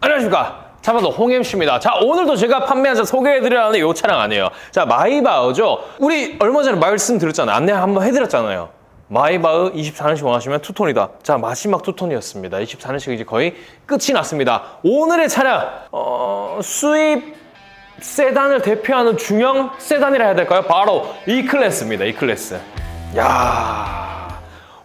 안녕하십니까. 차바도 홍MC입니다. 자, 오늘도 제가 판매한 차 소개해드려야 하는 이 차량 아니에요. 자, 마이바흐죠. 우리 얼마 전에 말씀드렸잖아요. 안내 한번 해드렸잖아요. 마이바흐 24년식 원하시면 투톤이다. 자, 마지막 투톤이었습니다. 24년식 이제 거의 끝이 났습니다. 오늘의 차량, 어, 수입 세단을 대표하는 중형 세단이라 해야 될까요? 바로 E 클래스입니다. E 클래스. 야.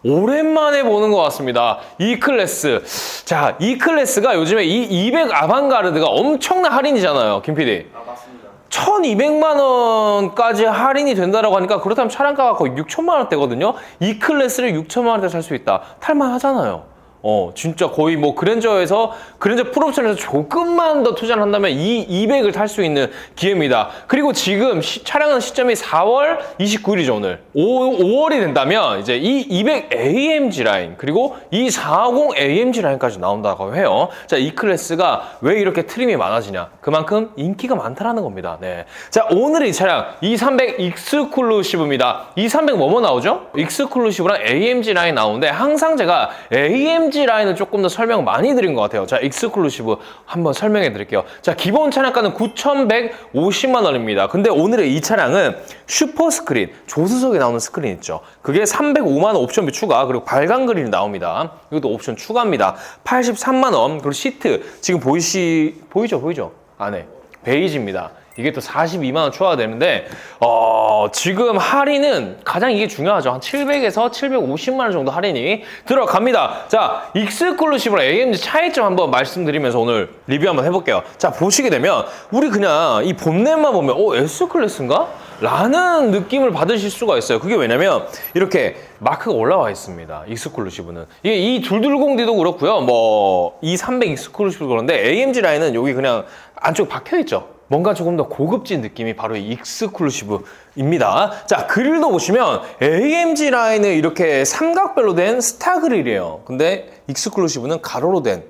오랜만에 보는 것 같습니다. E 클래스. 자, E 클래스가 요즘에 이 200 아방가르드가 엄청난 할인이잖아요, 김 PD. 아 맞습니다. 1200만 원까지 할인이 된다라고 하니까 그렇다면 차량가가 거의 6천만 원대거든요. E 클래스를 6천만 원대 살 수 있다. 탈만하잖아요. 어, 진짜 거의 뭐 그랜저에서 그랜저 풀옵션에서 조금만 더 투자를 한다면 이 200을 탈 수 있는 기회입니다. 그리고 지금 시- 촬영하는 시점이 4월 29일이죠, 오늘. 5, 5월이 된다면 이제 이 200 AMG 라인 그리고 이 450 AMG 라인까지 나온다고 해요. 자, 이 클래스가 왜 이렇게 트림이 많아지냐? 그만큼 인기가 많다라는 겁니다. 네. 자, 오늘의 이 차량 2300 익스클루시브입니다. 2300 뭐뭐 나오죠? 익스클루시브랑 AMG 라인 나오는데 항상 제가 AMG 라인을 조금 더 설명 많이 드린 것 같아요. 자, 익스클루시브 한번 설명해 드릴게요. 자, 기본 차량가는 9,150만 원입니다. 근데 오늘의 이 차량은 슈퍼 스크린, 조수석에 나오는 스크린 있죠. 그게 305만 원 옵션비 추가, 그리고 발광 그릴이 나옵니다. 이것도 옵션 추가입니다. 83만 원, 그리고 시트 지금 보이시 보이죠, 보이죠? 안에 베이지입니다. 이게 또 42만 원 추가가 되는데 어, 지금 할인은 가장 이게 중요하죠. 한 700에서 750만 원 정도 할인이 들어갑니다. 자, 익스클루시브랑 AMG 차이점 한번 말씀드리면서 오늘 리뷰 한번 해볼게요. 자, 보시게 되면 우리 그냥 이 본넷만 보면 어, S 클래스인가? 라는 느낌을 받으실 수가 있어요. 그게 왜냐면 이렇게 마크가 올라와 있습니다. 익스클루시브는. 이게 이 둘둘공디도 그렇고요. 뭐, 이 300 익스클루시브 그런데 AMG 라인은 여기 그냥 안쪽 박혀 있죠. 뭔가 조금 더 고급진 느낌이 바로 이 익스클루시브입니다. 자, 그릴도 보시면 AMG 라인은 이렇게 삼각별로 된 스타 그릴이에요. 근데 익스클루시브는 가로로 된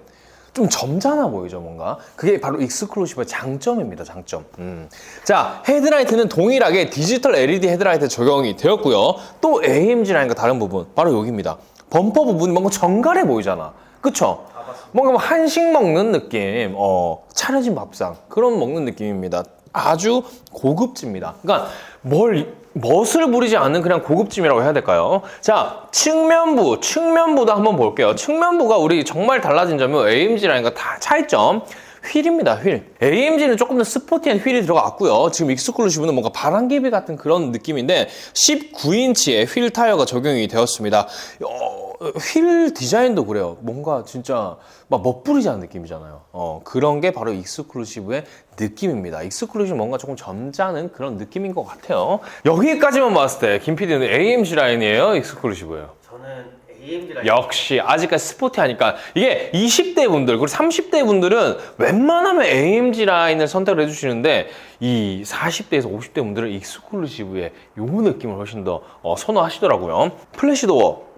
좀 점잖아 보이죠, 뭔가. 그게 바로 익스클루시브의 장점입니다, 장점. 음. 자, 헤드라이트는 동일하게 디지털 LED 헤드라이트 적용이 되었고요. 또 AMG 라인과 다른 부분, 바로 여기입니다. 범퍼 부분이 뭔가 정갈해 보이잖아. 그쵸? 뭔가 뭐 한식 먹는 느낌, 어, 차려진 밥상, 그런 먹는 느낌입니다. 아주 고급집니다. 그러니까 뭘, 멋을 부리지 않는 그냥 고급짐이라고 해야 될까요? 자, 측면부, 측면부도 한번 볼게요. 측면부가 우리 정말 달라진 점은 AMG 라인과 다 차이점. 휠입니다, 휠. AMG는 조금 더 스포티한 휠이 들어갔고요. 지금 익스클루시브는 뭔가 바람개비 같은 그런 느낌인데 19인치의 휠 타이어가 적용이 되었습니다. 어, 휠 디자인도 그래요. 뭔가 진짜 막 멋부리지 않은 느낌이잖아요. 어, 그런 게 바로 익스클루시브의 느낌입니다. 익스클루시브 뭔가 조금 점잖은 그런 느낌인 것 같아요. 여기까지만 봤을 때 김PD는 AMG 라인이에요? 익스클루시브예요? 저는 역시 아직까지 스포티하니까 이게 20대 분들 그리고 30대 분들은 웬만하면 AMG 라인을 선택을 해주시는데 이 40대에서 50대 분들은 익스클루시브의 요 느낌을 훨씬 더 어, 선호하시더라고요. 플래시 도어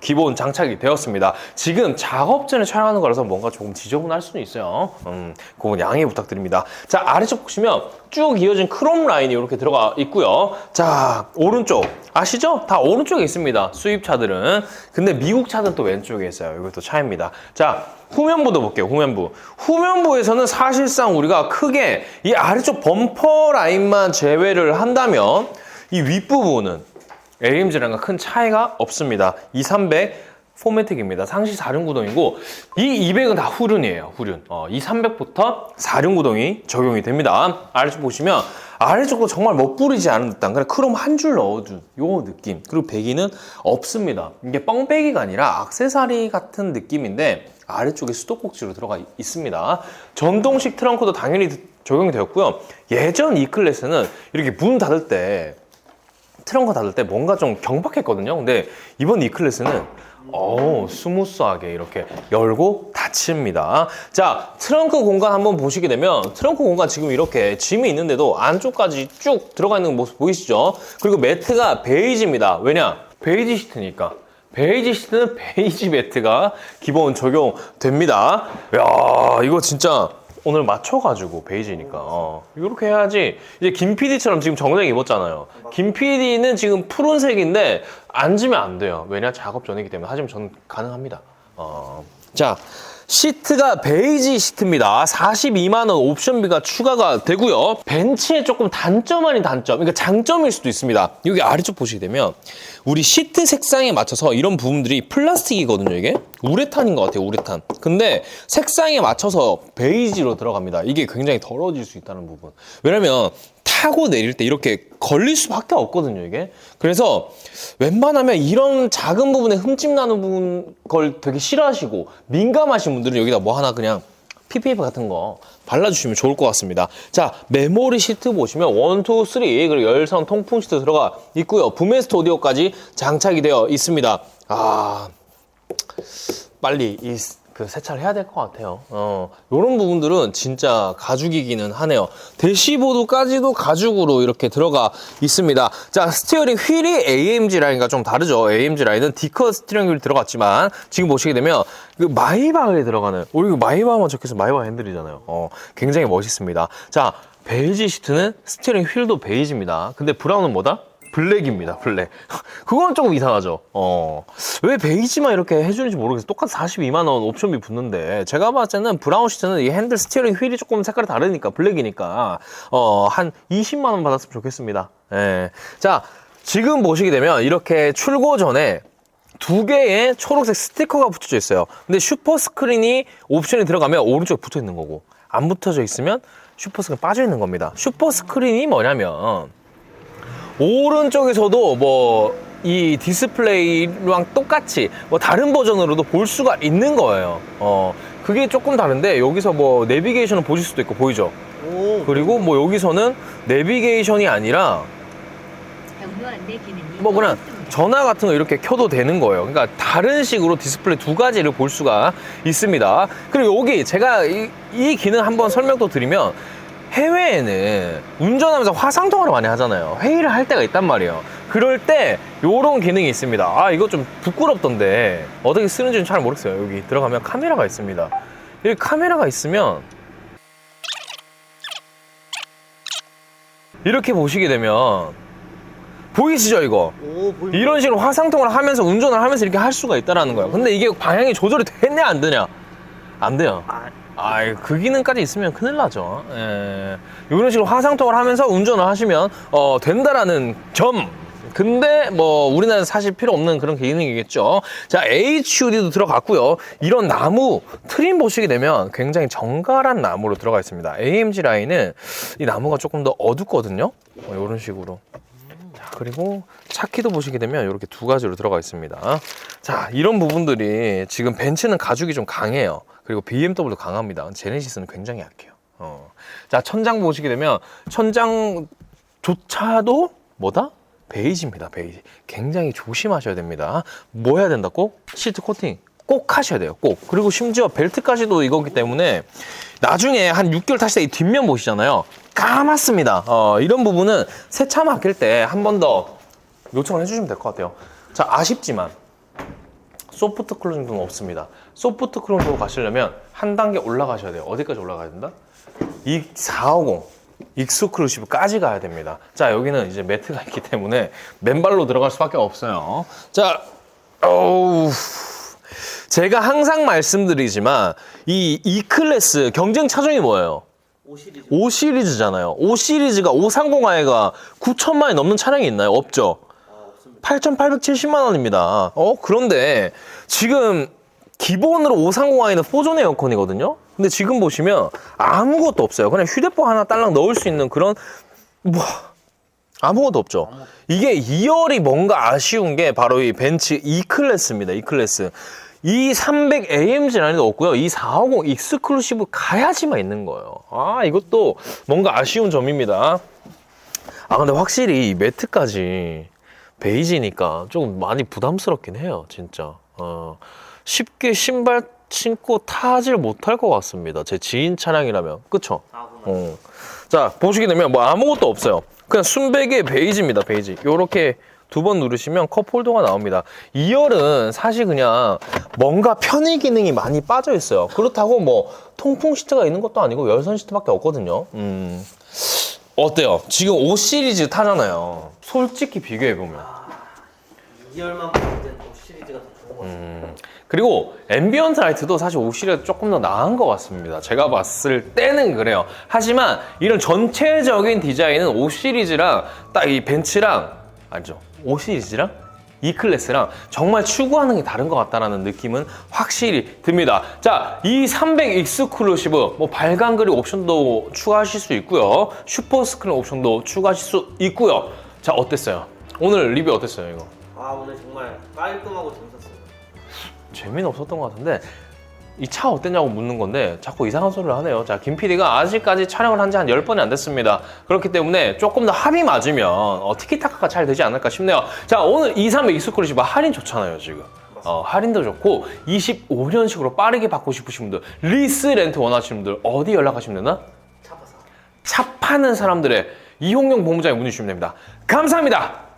기본 장착이 되었습니다. 지금 작업 전에 촬영하는 거라서 뭔가 조금 지저분할 수는 있어요. 음, 그건 양해 부탁드립니다. 자, 아래쪽 보시면 쭉 이어진 크롬 라인이 이렇게 들어가 있고요. 자, 오른쪽. 아시죠? 다 오른쪽에 있습니다. 수입차들은. 근데 미국 차들은 또 왼쪽에 있어요. 이것도 차이입니다. 자, 후면부도 볼게요. 후면부. 후면부에서는 사실상 우리가 크게 이 아래쪽 범퍼 라인만 제외를 한다면 이 윗부분은 AMG랑은 큰 차이가 없습니다. 200 포매틱입니다. 상시 4륜 구동이고 이 200은 다 후륜이에요. 후륜. 어, 이 300부터 4륜 구동이 적용이 됩니다. 아래쪽 보시면 아래쪽도 정말 멋부리지 않은 듯한 그냥 크롬 한 줄 넣어준 요 느낌. 그리고 배기는 없습니다. 이게 뻥배기가 아니라 악세사리 같은 느낌인데 아래쪽에 수도꼭지로 들어가 있- 있습니다. 전동식 트렁크도 당연히 적용이 되었고요. 예전 E 클래스는 이렇게 문 닫을 때 트렁크 닫을 때 뭔가 좀 경박했거든요. 근데 이번 E 클래스는 어 스무스하게 이렇게 열고 닫힙니다. 자, 트렁크 공간 한번 보시게 되면 트렁크 공간 지금 이렇게 짐이 있는데도 안쪽까지 쭉 들어가 있는 모습 보이시죠? 그리고 매트가 베이지입니다. 왜냐? 베이지 시트니까. 베이지 시트는 베이지 매트가 기본 적용됩니다. 야, 이거 진짜 오늘 맞춰가지고 베이지니까 어, 이렇게 해야지 이제 김 PD처럼 지금 정장 입었잖아요. 김 PD는 지금 푸른색인데 앉으면 안 돼요. 왜냐 작업 전이기 때문에 하지만 저는 가능합니다. 어. 자 시트가 베이지 시트입니다. 42만 원 옵션비가 추가가 되고요. 벤츠의 조금 단점 아닌 단점, 그러니까 장점일 수도 있습니다. 여기 아래쪽 보시게 되면 우리 시트 색상에 맞춰서 이런 부분들이 플라스틱이거든요. 이게 우레탄인 것 같아요. 우레탄. 근데 색상에 맞춰서 베이지로 들어갑니다. 이게 굉장히 더러워질 수 있다는 부분. 왜냐면 타고 내릴 때 이렇게 걸릴 수밖에 없거든요, 이게. 그래서 웬만하면 이런 작은 부분에 흠집 나는 부분 걸 되게 싫어하시고 민감하신 분들은 여기다 뭐 하나 그냥 PPF 같은 거 발라주시면 좋을 것 같습니다. 자, 메모리 시트 보시면 1, 2, 3 그리고 열선 통풍 시트 들어가 있고요. 부메스트 오디오까지 장착이 되어 있습니다. 아, 빨리 이 그 세차를 해야 될 것 같아요. 어, 이런 부분들은 진짜 가죽이기는 하네요. 대시보드까지도 가죽으로 이렇게 들어가 있습니다. 자, 스티어링 휠이 AMG 라인과 좀 다르죠. AMG 라인은 디커 스티어링 휠이 들어갔지만 지금 보시게 되면 그 마이바흐에 들어가는 우리 마이바흐만 적혀서 마이바흐 핸들이잖아요. 어, 굉장히 멋있습니다. 자, 베이지 시트는 스티어링 휠도 베이지입니다. 근데 브라운은 뭐다? 블랙입니다, 블랙. 그건 조금 이상하죠. 어. 왜 베이지만 이렇게 해주는지 모르겠어요. 똑같이 42만원 옵션비 붙는데, 제가 봤을 때는 브라운 시트는 이 핸들 스티어링 휠이 조금 색깔이 다르니까, 블랙이니까, 어, 한 20만원 받았으면 좋겠습니다. 예. 자, 지금 보시게 되면 이렇게 출고 전에 두 개의 초록색 스티커가 붙여져 있어요. 근데 슈퍼 스크린이 옵션이 들어가면 오른쪽에 붙어 있는 거고, 안 붙어져 있으면 슈퍼 스크린 빠져 있는 겁니다. 슈퍼 스크린이 뭐냐면, 오른쪽에서도 뭐 이 디스플레이랑 똑같이 뭐 다른 버전으로도 볼 수가 있는 거예요. 어, 그게 조금 다른데 여기서 뭐 내비게이션을 보실 수도 있고 보이죠? 오. 그리고 뭐 여기서는 내비게이션이 아니라 뭐 그냥. 전화 같은 거 이렇게 켜도 되는 거예요. 그러니까 다른 식으로 디스플레이 두 가지를 볼 수가 있습니다. 그리고 여기 제가 이, 이 기능 한번 설명도 드리면 해외에는 운전하면서 화상통화를 많이 하잖아요. 회의를 할 때가 있단 말이에요. 그럴 때 요런 기능이 있습니다. 아, 이거 좀 부끄럽던데 어떻게 쓰는지는 잘 모르겠어요. 여기 들어가면 카메라가 있습니다. 여기 카메라가 있으면 이렇게 보시게 되면 보이시죠, 이거? 오. 이런 식으로 화상통화를 하면서 운전을 하면서 이렇게 할 수가 있다라는 거예요. 근데 이게 방향이 조절이 되냐 안 되냐? 안 돼요. 아, 아, 그 기능까지 있으면 큰일 나죠. 예. 이런 식으로 화상통화를 하면서 운전을 하시면 어, 된다라는 점. 근데 뭐 우리나라는 사실 필요 없는 그런 기능이겠죠. 자, HUD도 들어갔고요. 이런 나무 트림 보시게 되면 굉장히 정갈한 나무로 들어가 있습니다. AMG 라인은 이 나무가 조금 더 어둡거든요. 뭐 이런 식으로. 자, 그리고 차키도 보시게 되면 이렇게 두 가지로 들어가 있습니다. 자, 이런 부분들이 지금 벤츠는 가죽이 좀 강해요. 그리고 BMW도 강합니다. 제네시스는 굉장히 약해요. 어. 자, 천장 보시게 되면 천장조차도 뭐다? 베이지입니다. 베이지. 굉장히 조심하셔야 됩니다. 뭐 해야 된다? 꼭 시트 코팅 꼭 하셔야 돼요. 꼭. 그리고 심지어 벨트까지도 이거기 때문에 나중에 한 6개월 타실 때 이 뒷면 보시잖아요. 까맣습니다. 어, 이런 부분은 세차 맡길 때 한 번 더 요청을 해주시면 될 것 같아요. 자, 아쉽지만 소프트 클로징도는 없습니다. 소프트 클로징도 가시려면 한 단계 올라가셔야 돼요. 어디까지 올라가야 된다? 이 450 익스클루시브까지 가야 됩니다. 자, 여기는 이제 매트가 있기 때문에 맨발로 들어갈 수밖에 없어요. 자, 어우. 제가 항상 말씀드리지만 이 E 클래스 경쟁 차종이 뭐예요? 오 시리즈. 5 시리즈잖아요. 5 시리즈가 530i가 9천만 원이 넘는 차량이 있나요? 없죠. 아, 없습니다. 8,870만 원입니다. 어, 그런데 지금 기본으로 530i는 4존 에어컨이거든요? 근데 지금 보시면 아무것도 없어요. 그냥 휴대폰 하나 딸랑 넣을 수 있는 그런, 뭐, 아무것도 없죠. 이게 2열이 뭔가 아쉬운 게 바로 이 벤츠 E 클래스입니다. E 클래스. 이 300 AMG 라인도 없고요. 이 450 익스클루시브 가야지만 있는 거예요. 아, 이것도 뭔가 아쉬운 점입니다. 아 근데 확실히 이 매트까지 베이지니까 조금 많이 부담스럽긴 해요 진짜 어, 쉽게 신발 신고 타질 못할 것 같습니다 제 지인 차량이라면 그쵸? 어. 자 보시게 되면 뭐 아무것도 없어요 그냥 순백의 베이지입니다 베이지 요렇게 두 번 누르시면 컵 홀더가 나옵니다. 2열은 사실 그냥 뭔가 편의 기능이 많이 빠져 있어요. 그렇다고 뭐 통풍 시트가 있는 것도 아니고 열선 시트밖에 없거든요. 음. 어때요? 지금 5 시리즈 타잖아요. 솔직히 비교해 보면. 2열만 봤을 때또 시리즈가 더 좋은 것 같아요. 그리고 앰비언트 라이트도 사실 5 시리즈가 조금 더 나은 것 같습니다. 제가 봤을 때는 그래요. 하지만 이런 전체적인 디자인은 5 시리즈랑 딱 이 벤츠랑 알죠? 5 시리즈랑 E 클래스랑 정말 추구하는 게 다른 것 같다라는 느낌은 확실히 듭니다. 자, 이 300 익스클루시브 뭐 발광 그립 옵션도 추가하실 수 있고요. 슈퍼 스크린 옵션도 추가하실 수 있고요. 자, 어땠어요? 오늘 리뷰 어땠어요, 이거? 아 오늘 정말 깔끔하고 재밌었어요. 재미는 없었던 것 같은데 이 차 어땠냐고 묻는 건데 자꾸 이상한 소리를 하네요. 자, 김 PD가 아직까지 촬영을 한 지 한 10번이 안 됐습니다. 그렇기 때문에 조금 더 합이 맞으면 어, 티키타카가 잘 되지 않을까 싶네요. 자, 오늘 231 익스클루시브 할인 좋잖아요, 지금. 어, 할인도 좋고 25년식으로 빠르게 받고 싶으신 분들 리스 렌트 원하시는 분들 어디 연락하시면 되나? 차 파는 사람들의 이홍용 본부장에 문의 주시면 됩니다. 감사합니다.